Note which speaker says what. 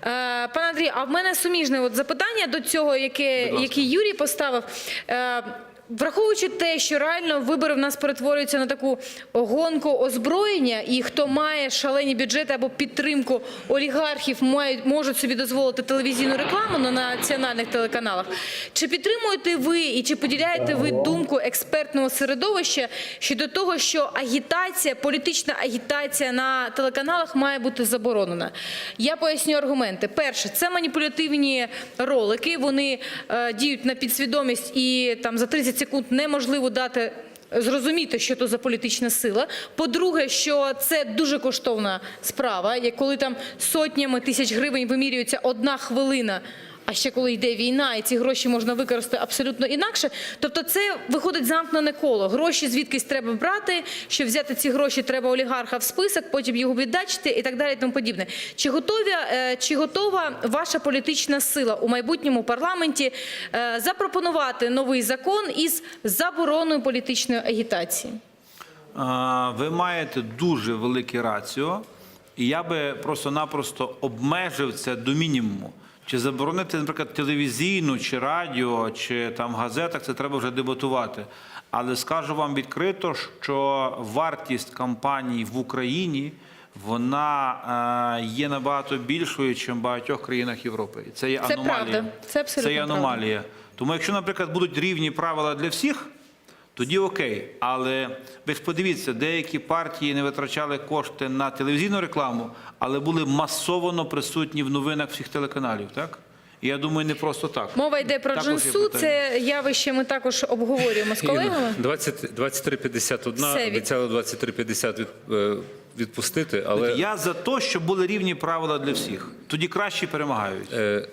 Speaker 1: пане Андрій, а в мене суміжне от запитання до цього, яке, яке Юрій поставив. Враховуючи те, що реально вибори в нас перетворюються на таку гонку озброєння, і хто має шалені бюджети або підтримку олігархів, мають можуть собі дозволити телевізійну рекламу на національних телеканалах. Чи підтримуєте ви і чи поділяєте ви думку експертного середовища щодо того, що агітація, політична агітація на телеканалах має бути заборонена? Я поясню аргументи. Перше, це маніпулятивні ролики. Вони е, діють на підсвідомість і там за 30 секунд неможливо дати. Зрозуміти, що то за політична сила. По-друге, що це дуже коштовна справа, як коли там сотнями тисяч гривень вимірюється одна хвилина. А ще коли йде війна, і ці гроші можна використати абсолютно інакше. Тобто, це виходить замкнене коло. Гроші звідкись треба брати. Щоб взяти ці гроші, треба олігарха в список, потім його віддачити і так далі. І тому подібне. Чи готові, е, чи готова ваша політична сила у майбутньому парламенті е, запропонувати новий закон із забороною політичної агітації?
Speaker 2: Ви маєте дуже велике раціо, і я би просто-напросто обмежив це до мінімуму. Чи заборонити, наприклад, телевізійну, чи радіо, чи там газетах, це треба вже дебатувати. Але скажу вам відкрито, що вартість кампаній в Україні вона е, є набагато більшою, ніж в багатьох країнах Європи. І Це є
Speaker 1: Це
Speaker 2: аномалія.
Speaker 1: правда. Це абсолютно
Speaker 2: Це є аномалія. Тому, якщо, наприклад, будуть рівні правила для всіх, тоді окей. Але ви ж подивіться, деякі партії не витрачали кошти на телевізійну рекламу, але були масово присутні в новинах всіх телеканалів, так? І я думаю, не просто так.
Speaker 1: Мова йде про
Speaker 2: Також
Speaker 1: джинсу. Це явище ми також обговорюємо з колегами.
Speaker 3: 20, 23.51,
Speaker 1: Все, від-
Speaker 3: обіцяли 23.50 від, е, відпустити, але
Speaker 2: Я за те, щоб були рівні правила для всіх. Тоді кращі перемагають.
Speaker 3: е,